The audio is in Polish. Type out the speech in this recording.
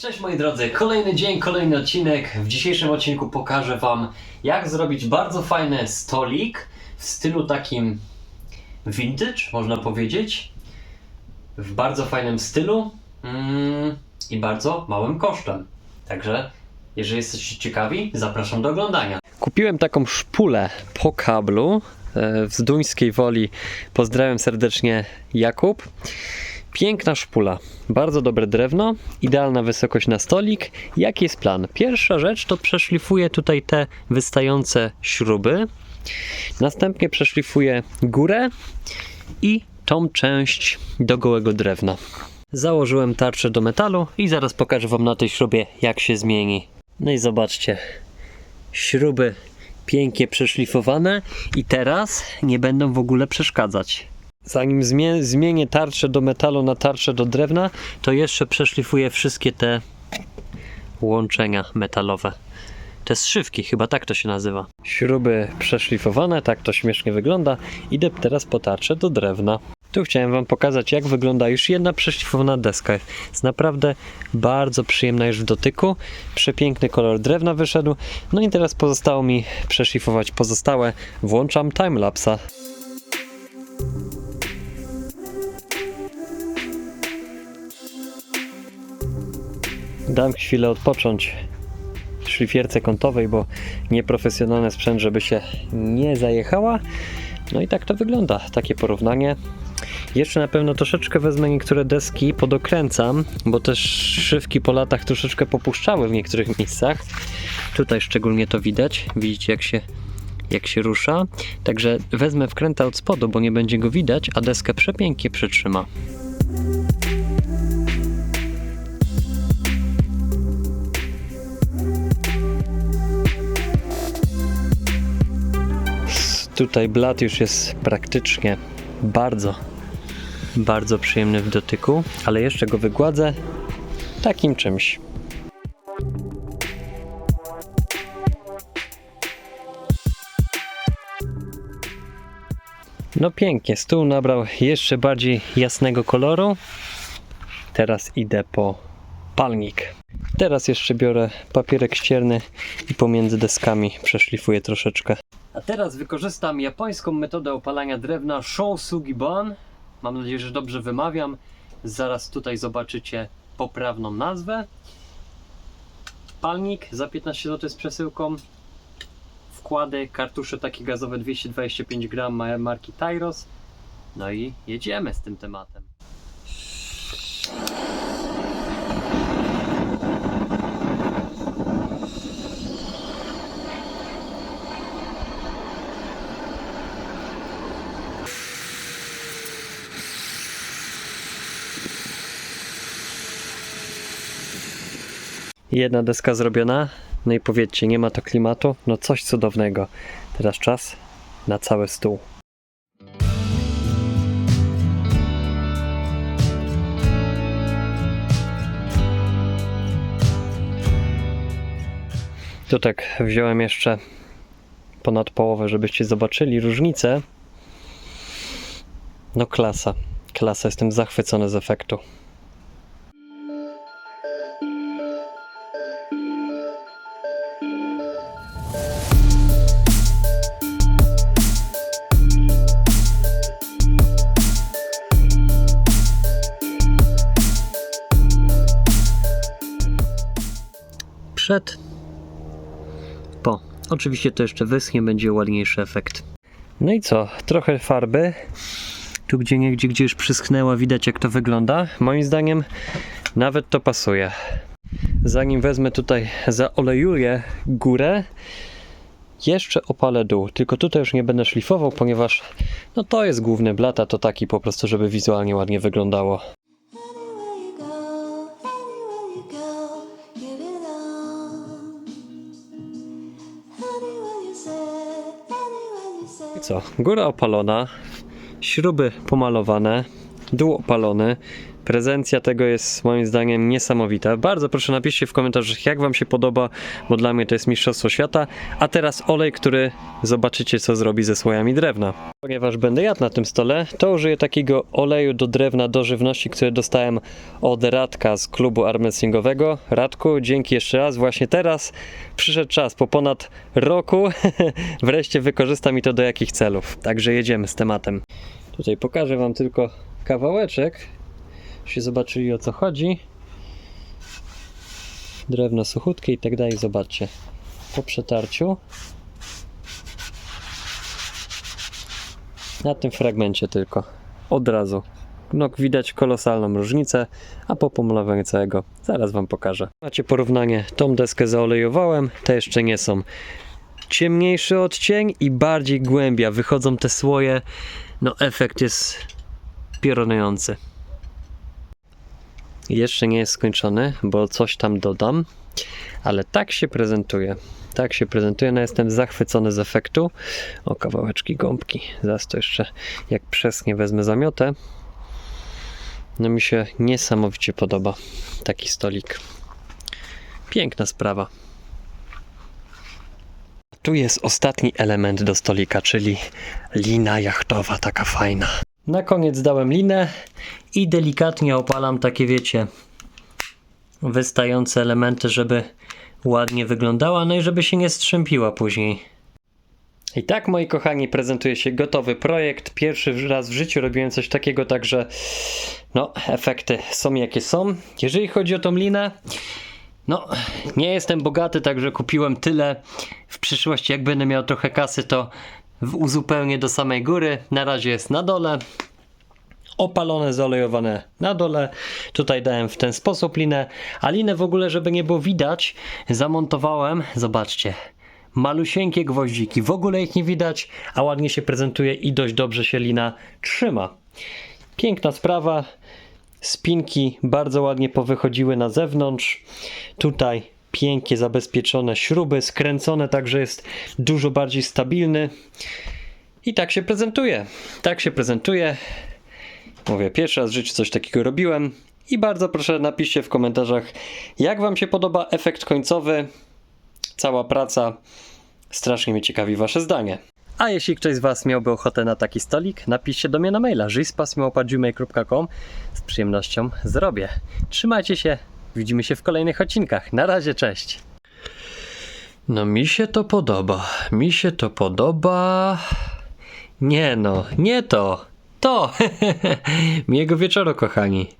Cześć moi drodzy, kolejny dzień, kolejny odcinek. W dzisiejszym odcinku pokażę Wam, jak zrobić bardzo fajny stolik w stylu takim vintage, można powiedzieć. W bardzo fajnym stylu mm, i bardzo małym kosztem. Także, jeżeli jesteście ciekawi, zapraszam do oglądania. Kupiłem taką szpulę po kablu e, z duńskiej woli. Pozdrawiam serdecznie Jakub. Piękna szpula, bardzo dobre drewno, idealna wysokość na stolik. Jaki jest plan? Pierwsza rzecz to przeszlifuję tutaj te wystające śruby. Następnie przeszlifuję górę i tą część do gołego drewna. Założyłem tarczę do metalu i zaraz pokażę Wam na tej śrubie jak się zmieni. No i zobaczcie, śruby pięknie przeszlifowane i teraz nie będą w ogóle przeszkadzać. Zanim zmie- zmienię tarczę do metalu na tarczę do drewna, to jeszcze przeszlifuję wszystkie te łączenia metalowe. Te zszywki, chyba tak to się nazywa. Śruby przeszlifowane, tak to śmiesznie wygląda. Idę teraz po tarczę do drewna. Tu chciałem Wam pokazać, jak wygląda już jedna przeszlifowana deska. Jest naprawdę bardzo przyjemna już w dotyku. Przepiękny kolor drewna wyszedł. No i teraz pozostało mi przeszlifować pozostałe. Włączam timelapsa. Dam chwilę odpocząć szlifierce kątowej, bo nieprofesjonalny sprzęt, żeby się nie zajechała. No i tak to wygląda, takie porównanie. Jeszcze na pewno troszeczkę wezmę niektóre deski, podokręcam, bo też szywki po latach troszeczkę popuszczały w niektórych miejscach. Tutaj szczególnie to widać. Widzicie jak się, jak się rusza. Także wezmę wkręta od spodu, bo nie będzie go widać, a deskę przepięknie przytrzyma. Tutaj blat już jest praktycznie bardzo, bardzo przyjemny w dotyku, ale jeszcze go wygładzę takim czymś. No pięknie, stół nabrał jeszcze bardziej jasnego koloru. Teraz idę po palnik. Teraz jeszcze biorę papierek ścierny i pomiędzy deskami przeszlifuję troszeczkę. A teraz wykorzystam japońską metodę opalania drewna Shousugiban. Mam nadzieję, że dobrze wymawiam. Zaraz tutaj zobaczycie poprawną nazwę. Palnik za 15 zł z przesyłką. Wkłady, kartusze takie gazowe 225 gram ma- marki Tyros. No i jedziemy z tym tematem. Jedna deska zrobiona. No i powiedzcie, nie ma to klimatu? No coś cudownego. Teraz czas na cały stół. Tu tak wziąłem jeszcze ponad połowę, żebyście zobaczyli różnicę. No klasa. Klasa, jestem zachwycony z efektu. Przed, po. Oczywiście to jeszcze wyschnie, będzie ładniejszy efekt. No i co? Trochę farby. Tu gdzie niegdzie, gdzie już przyschnęła, widać jak to wygląda. Moim zdaniem nawet to pasuje. Zanim wezmę tutaj, zaolejuję górę, jeszcze opalę dół. Tylko tutaj już nie będę szlifował, ponieważ no to jest główny blat, a to taki po prostu, żeby wizualnie ładnie wyglądało. I co? Góra opalona, śruby pomalowane, dół opalony. Prezencja tego jest moim zdaniem niesamowita. Bardzo proszę napiszcie w komentarzach, jak Wam się podoba, bo dla mnie to jest Mistrzostwo Świata. A teraz olej, który zobaczycie, co zrobi ze słojami drewna. Ponieważ będę jadł na tym stole, to użyję takiego oleju do drewna do żywności, który dostałem od Radka z klubu armwrestlingowego. Radku, dzięki jeszcze raz. Właśnie teraz przyszedł czas, po ponad roku wreszcie wykorzystam i to do jakich celów. Także jedziemy z tematem. Tutaj pokażę Wam tylko kawałeczek, żebyście zobaczyli o co chodzi. Drewno suchutkie i tak dalej, zobaczcie. Po przetarciu na tym fragmencie tylko. Od razu. No, widać kolosalną różnicę, a po pomalowaniu całego zaraz Wam pokażę. Macie porównanie, tą deskę zaolejowałem, te jeszcze nie są. Ciemniejszy odcień i bardziej głębia, wychodzą te słoje, no efekt jest piorunujący. Jeszcze nie jest skończony, bo coś tam dodam, ale tak się prezentuje. Tak się prezentuje, no jestem zachwycony z efektu. O, kawałeczki gąbki. Zaraz to jeszcze, jak przesnie wezmę zamiotę. No mi się niesamowicie podoba taki stolik. Piękna sprawa. Tu jest ostatni element do stolika, czyli lina jachtowa, taka fajna. Na koniec dałem linę i delikatnie opalam takie, wiecie, wystające elementy, żeby ładnie wyglądała, no i żeby się nie strzępiła później. I tak, moi kochani, prezentuje się gotowy projekt. Pierwszy raz w życiu robiłem coś takiego, także no, efekty są jakie są. Jeżeli chodzi o tą linę, no, nie jestem bogaty, także kupiłem tyle. W przyszłości, jak będę miał trochę kasy, to uzupełnię do samej góry. Na razie jest na dole. Opalone, zaolejowane na dole. Tutaj dałem w ten sposób linę. A linę w ogóle, żeby nie było widać, zamontowałem. Zobaczcie. Malusieńkie gwoździki. W ogóle ich nie widać, a ładnie się prezentuje i dość dobrze się lina trzyma. Piękna sprawa. Spinki bardzo ładnie powychodziły na zewnątrz. Tutaj pięknie zabezpieczone śruby, skręcone, także jest dużo bardziej stabilny. I tak się prezentuje. Tak się prezentuje. Mówię, pierwszy raz w życiu coś takiego robiłem. I bardzo proszę napiszcie w komentarzach, jak Wam się podoba efekt końcowy, cała praca. Strasznie mnie ciekawi Wasze zdanie. A jeśli ktoś z Was miałby ochotę na taki stolik, napiszcie do mnie na maila żyspasmałpa.gmail.com Z przyjemnością zrobię. Trzymajcie się, widzimy się w kolejnych odcinkach. Na razie, cześć! No mi się to podoba, mi się to podoba... Nie no, nie to, to! Miłego wieczoru, kochani.